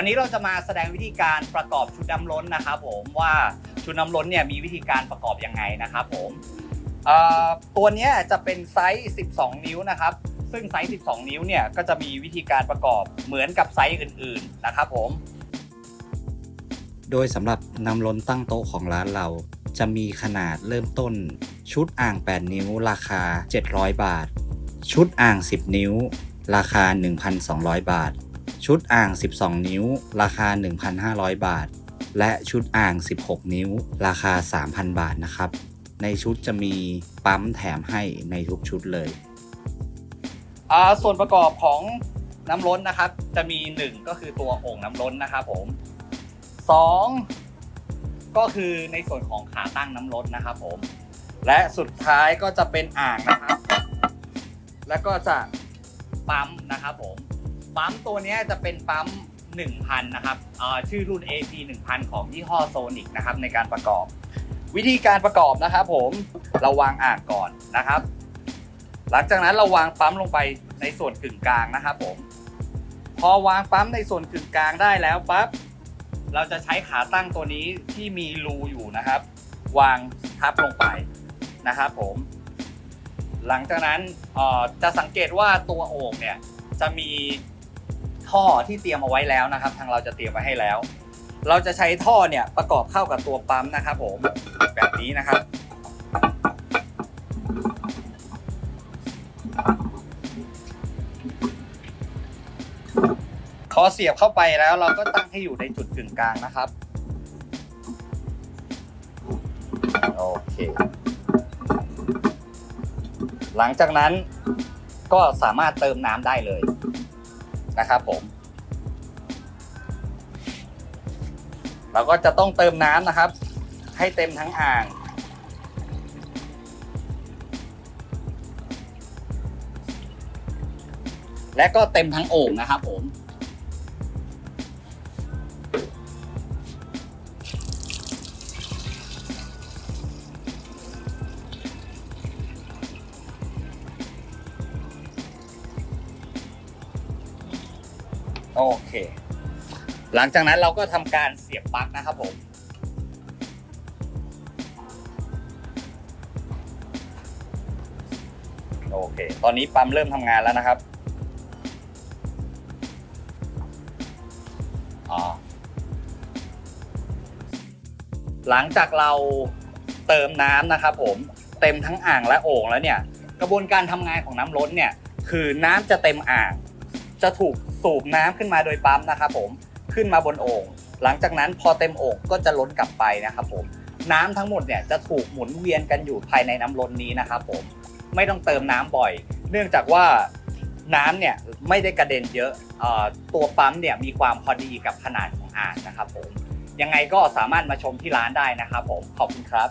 วันนี้เราจะมาแสดงวิธีการประกอบชุดน้ำล้นนะครับผมว่าชุดน้ำล้นเนี่ยมีวิธีการประกอบยังไงนะครับผมตัวนี้จะเป็นไซส์ 12 นิ้วนะครับ ซึ่งไซส์ 12 นิ้วเนี่ยก็จะมีวิธีการประกอบเหมือนกับไซส์อื่นๆนะครับผมโดยสำหรับนำล้นตั้งโต๊ะของร้านเรา จะมีขนาดเริ่มต้น ชุดอ่าง 8 นิ้ว ราคา 700 บาท ชุดอ่าง 10 นิ้ว ราคา 1,200 บาท ชุดอ่าง 12 นิ้ว ราคา 1,500 บาท และชุดอ่าง 16 นิ้ว ราคา 3,000 บาทนะครับ ในชุดจะมีปั๊มแถมให้ในทุกชุดเลย อ่าส่วนประกอบของน้ำล้นนะครับ จะมี 1 ก็คือตัวโอ่งน้ำล้นนะครับผม 2 ก็คือในส่วนของขาตั้งน้ำล้นนะครับผม และสุดท้ายก็จะเป็นอ่างนะครับ แล้วก็จะปั๊มนะครับผม ปั๊มตัวนี้จะเป็นปั๊ม 1,000 นะครับชื่อรุ่น AP 1000 ของยี่ห้อโซนิกนะครับในการประกอบ วิธีการประกอบนะครับผมเราวางอ่างก่อนนะครับ หลังจากนั้นเราวางปั๊มลงไปในส่วนกึ่งกลางนะครับผม พอวางปั๊มในส่วนกึ่งกลางได้แล้วปั๊บเราจะใช้ขาตั้งตัวนี้ที่มีรูอยู่นะครับ วางทับลงไปนะครับผม หลังจากนั้นจะสังเกตว่าตัวโอ่งเนี่ยจะมี ท่อที่เตรียมเอาไว้แล้วนะครับ ทางเราจะเตรียมไว้ให้แล้ว เราจะใช้ท่อเนี่ยประกอบเข้ากับตัวปั๊มนะครับผมแบบนี้นะครับพอเสียบเข้าไปแล้วเราก็ตั้งให้อยู่ในจุดกึ่งกลางนะครับโอเค หลังจากนั้นก็สามารถเติมน้ำได้เลย นะครับผม เราก็จะต้องเติมน้ำนะครับ ให้เต็มทั้งอ่าง และก็เต็มทั้งโอ่งนะครับผม โอเค หลังจากนั้นเราก็ทำการเสียบปลั๊กนะครับผม โอเค ตอนนี้ปั๊มเริ่มทำงานแล้วนะครับอ๋อหลังจากเราเติมน้ำนะครับผมเต็มทั้งอ่างและโอ่งแล้วเนี่ย กระบวนการทำงานของน้ำล้นเนี่ย คือน้ำจะเต็มอ่าง จะถูก สูบน้ำขึ้นมาโดยปั๊มนะครับผมขึ้นมาบนโอ่งหลังจากนั้นพอเต็มโอ่งก็จะล้นกลับไปนะครับผมน้ำทั้งหมดเนี่ยจะถูกหมุนเวียนกันอยู่ภายในน้ำล้นนี้นะครับผมไม่ต้องเติมน้ำบ่อย เนื่องจากว่าน้ำเนี่ยไม่ได้กระเด็นเยอะตัวปั๊มเนี่ยมีความพอดีกับขนาดของอ่างนะครับผมยังไงก็สามารถมาชมที่ร้านได้นะครับผมขอบคุณครับ